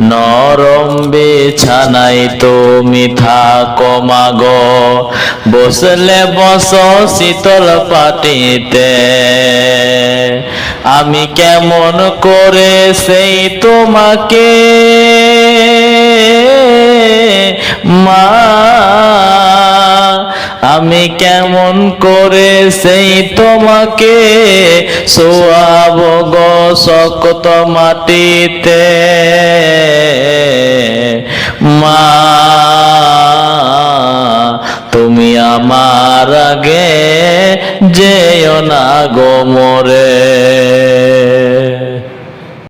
নরম বিছানাই তুমি থাকো মাগো বসলে বস শীতল পাটিতে। আমি কেমন করে সেই তোমাকে? মা, আমি কেমন করে সেই তোমাকে সোয়াব গো শক্ত মাটিতে। মা তুমি আমার আগে যেও না গো